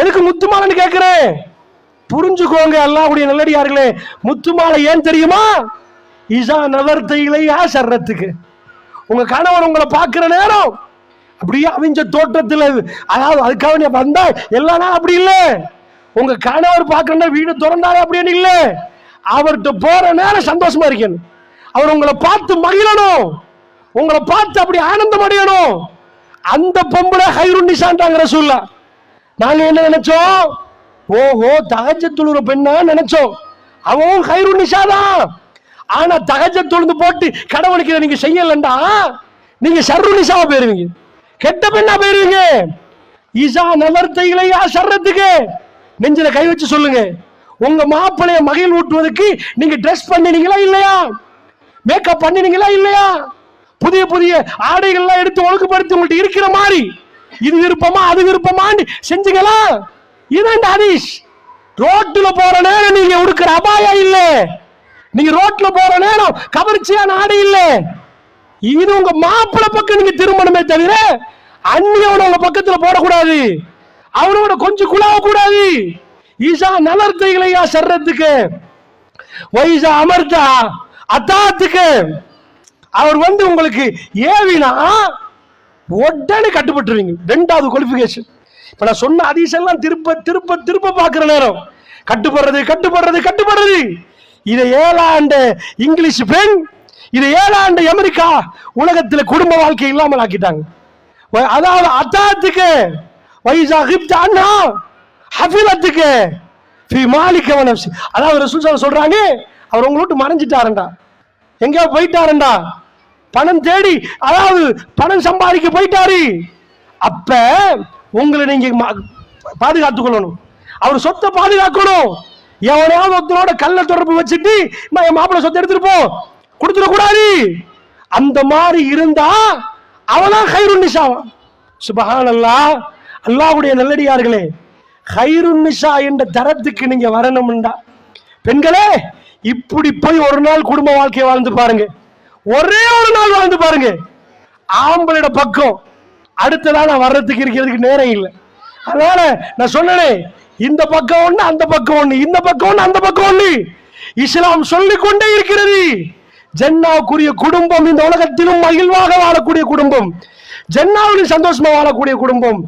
எதுக்கு முத்துமாலைன்னு கேட்கிறேன் புரிஞ்சுக்கோங்க அல்லாஹ்வுடைய நல்லடியார்களே. முத்துமாலை ஏன் தெரியுமா? இசா நவர்த்தையிலையா சர்றத்துக்கு உங்க கணவர் உங்களை பார்க்கிற நேரம் அப்படியே அவிஞ்ச தோற்றத்தில் அதாவது அதுக்காக நீ வந்தா எல்லா நாள் அப்படி இல்லை. உங்க கணவர் பார்க்கறனா வீடு திறந்தாலே அப்படின்னு இல்லை அவர்கிட்ட போற நேரம் சந்தோஷமா இருக்கணும். அவர் உங்களை பார்த்து மகிழணும். உங்களை பார்த்து அப்படி ஆனந்தம் அடையணும். அந்த பொம்பளை ஹைருன் நிசான்டாங்கிற சொல்ல நாங்க என்ன நினைச்சோம்? ஓஹோ தகஜ துளுற பெண்ணா நினைச்சோம். அவன் கயிறு நிஷாதான் ஆனா தகஜ துளுந்து போட்டு கடவுளுக்கு இதை நீங்க செய்யலண்டா? நீங்க சர்ரு நிஷாவா போயிருவீங்க. கெட்ட பெண்ணா போயிருவீங்க. ஈசா நலர்த்தைகளையா சர்றதுக்கு நெஞ்சில கை வச்சு சொல்லுங்க. உங்க மாப்பிளைய மகிழ் ஊட்டுவதற்கு நீங்க ட்ரெஸ் பண்ணினீங்களா இல்லையா? மேக்கப் பண்ணினீங்களா இல்லையா? புதிய புதிய ஆடைகள்லாம் எடுத்து ஒழுங்குபடுத்தி உங்கள்கிட்ட இருக்கிற மாதிரி இது விருப்பமா அது விருப்பமான்னு செஞ்சுக்கலாம் இதான் ஹரிஷ் ரோட்டில் போற நேரம் நீங்க உடுக்கிற அபாயா இல்ல. நீங்க ரோட்ல போற நேரம் கவர்ச்சியான ஆடை இல்ல. இது உங்க மாப்பிள்ள பக்கம் நீங்க திருமணமே தவிர அந்நியோட உங்க பக்கத்துல போடக்கூடாது. அவனோட கொஞ்சம் குழாவ கூடாது. ஈசா நலர்த்தைகளையா சர்றதுக்கு. வைசா அமர்த்தா அத்தாத்துக்கு. அவர் வந்து உங்களுக்கு ஏவினா உடனே கட்டுப்பட்டுருவீங்க. ரெண்டாவது குவாலிஃபிகேஷன் இப்போ நான் சொன்ன அதிசெல்லாம் திருப்ப திருப்ப திருப்ப பார்க்குற நேரம். கட்டுப்படுறது கட்டுப்படுறது கட்டுப்படுறது. இதை ஏழாண்டு இங்கிலீஷ் பெண் இதை ஏழாண்டு அமெரிக்கா உலகத்தில் குடும்ப வாழ்க்கை இல்லாமல் ஆக்கிட்டாங்க. அதாவது அத்தாத்துக்கு வைசா அண்ணா ஹஃபிலத்துக்கு ஃபி மாலிக வனப்சி அதாவது ரசூல் ஸல்லல்லாஹு சொல்றாங்க அவர் உங்களை விட்டு மறைஞ்சிட்டாருண்டா எங்கேயோ போயிட்டாருண்டா பணம் தேடி அதாவது பணம் சம்பாதிக்க போயிட்டாரு. அப்ப உங்களை நீங்க பாதுகாத்துக் கொள்ளணும். அவர் சொத்தை பாதுகாக்கணும். எவனையாவது ஒருத்தனோட கல்ல தொடர்பு வச்சுட்டு மாப்பிள்ள என் மாப்பிள்ளை சொத்தை எடுத்துருப்போம் கொடுத்துட கூடாது. அந்த மாதிரி இருந்தா அவதான் ஹைருன் நிஷாவா. சுபஹான் அல்லாஹ் அல்லாவுடைய நல்லடியார்களே ஹைருன் நிஷா என்ற தரத்துக்கு நீங்க வரணும்டா. பெண்களே இப்படி போய் ஒரு நாள் குடும்ப வாழ்க்கையை வாழ்ந்து பாருங்க. ஒரே ஒரு நாள் வாழ்ந்து பாருங்க. ஆம்பளோட பக்கம். அடுத்ததா நான் வர்றதுக்கு இருக்கிறதுக்கு நேரம் இல்லை. அதனால நான் சொன்னனே இந்த பக்கம் ஒண்ணு அந்த பக்கம் ஒண்ணு இந்த பக்கம் ஒண்ணு அந்த பக்கம் ஒண்ணு. இஸ்லாம் சொல்லிக் கொண்டே இருக்கிறது. ஜன்னாவுக்குரிய குடும்பம் இந்த உலகத்திலும் மகிழ்வாக வாழக்கூடிய குடும்பம். ஜன்னாவிலும் சந்தோஷமா வாழக்கூடிய குடும்பம்.